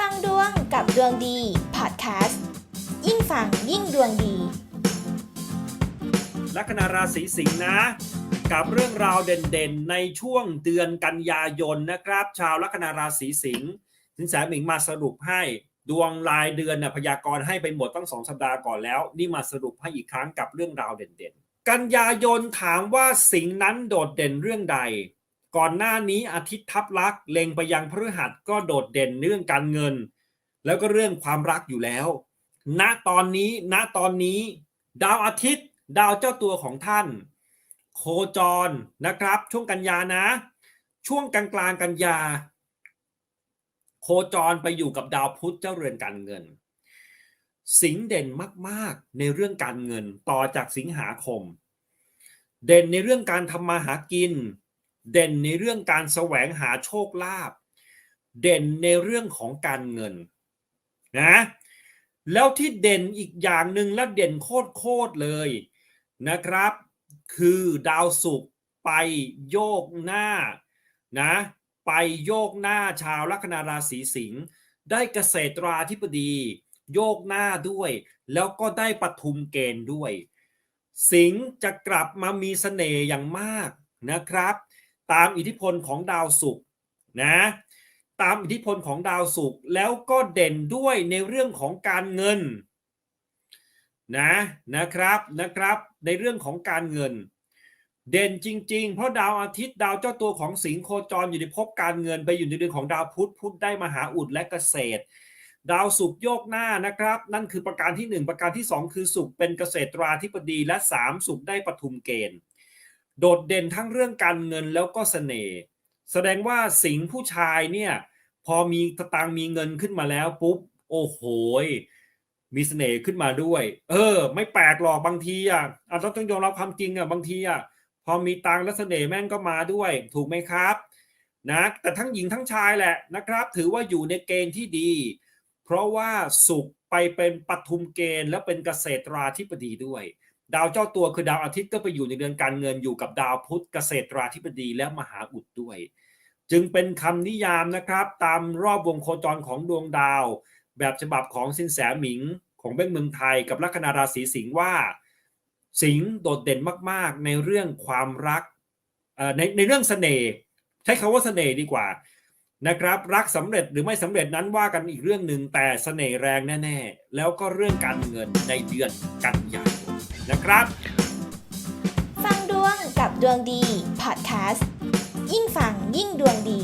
ฟังดวงกับดวงดีพอดแคสต์ยิ่งฟังยิ่งดวงดี ลัคนาราศีสิงห์นะ กับเรื่องราวเด่นๆ ในช่วงเดือนกันยายนนะครับ ชาวลัคนาราศีสิงห์สินแสหมิงมาสรุปให้ดวงรายเดือนนะพยากรณ์ให้ไปหมดตั้งสองสัปดาห์ก่อนแล้ว นี่มาสรุปให้อีกครั้งกับเรื่องราวเด่นๆ กันยายนถามว่าสิงห์นั้นโดดเด่นเรื่องใด ก่อนหน้านี้อาทิตย์ทับลักษ์เล็งไปยังพฤหัสก็โดดเด่นเรื่องการเงิน แล้วก็เรื่องความรักอยู่แล้ว ณตอนนี้ณตอนนี้ ดาวอาทิตย์ ดาวเจ้าตัวของท่าน โคจรนะครับ ช่วงกันยานะ ช่วงกลางกลางกันยา โคจรไปอยู่กับดาวพุธเจ้าเรือนการเงิน สิงเด่นมากๆในเรื่องการเงินต่อจากสิงหาคม เด่นในเรื่องการทำมาหากิน เด่นในเรื่องการแสวงหาโชคลาภเด่นในเรื่องของการเงินนะแล้วที่เด่นอีกอย่างหนึ่งและเด่นโคตรๆเลยนะครับ คือดาวศุกร์ไปโยกหน้านะไปโยกหน้าชาวลัคนาราศีสิงห์ได้เกษตราธิบดี โยกหน้าด้วย แล้วก็ได้ปทุมเกณฑ์ด้วย สิงห์จะกลับมามีเสน่ห์อย่างมากนะครับ ตามอิทธิพลของดาวศุกร์นะตามอิทธิพลของดาวศุกร์แล้วก็เด่นด้วยในเรื่องของการเงินนะนะครับนะครับ ในเรื่องของการเงิน เด่นจริง ๆ เพราะดาวอาทิตย์ดาวเจ้าตัวของสิงโคจรอยู่ในภพการเงินไปอยู่ในเดือนของดาวพุธพุธได้มหาอุดและเกษตร ดาวศุกร์โยกหน้านะครับ นั่นคือประการที่หนึ่งประการที่สองคือศุกร์เป็นเกษตราธิบดีและสามศุกร์ได้ปทุมเกณฑ์ โดดเด่นทั้งเรื่องการเงินแล้วก็เสน่ห์แสดงว่าสิงห์ผู้ชายเนี่ยพอมีสตางมีเงินขึ้นมาแล้วปุ๊บโอ้โหมีเสน่ห์ขึ้นมาด้วย เออ ไม่แปลกหรอกบางทีอะอะเราต้องยอมรับความจริงอะบางทีอะพอมีตังแล้วเสน่ห์แม่งก็มาด้วย ถูกไหมครับนะแต่ทั้งหญิงทั้งชายแหละนะครับ ถือว่าอยู่ในเกณฑ์ที่ดี เพราะว่าสุขไปเป็นปทุมเกณฑ์และเป็นเกษตราธิบดีด้วย ดาวเจ้าตัวคือดาวอาทิตย์ก็ไปอยู่ในเดือนการเงินอยู่กับดาวพุธเกษตราธิบดีและมหาอุดด้วย จึงเป็นคำนิยามนะครับ ตามรอบวงโคจรของดวงดาว แบบฉบับของสินแสหมิงของเบ้งเมืองไทยกับลัคนาราศีสิงห์ว่า สิงห์โดดเด่นมากๆ ในเรื่องความรักในในเรื่องเสน่ห์ใช้คาว่าเสน่ห์ดีกว่านะครับ รักสำเร็จหรือไม่สำเร็จนั้นว่ากันอีกเรื่องหนึ่งแต่เสน่ห์แรงแน่ ๆ แล้วก็เรื่องการเงินในเดือนกันยายน นะครับ ฟังดวงกับดวงดีพอดแคสต์ยิ่งฟังยิ่งดวงดี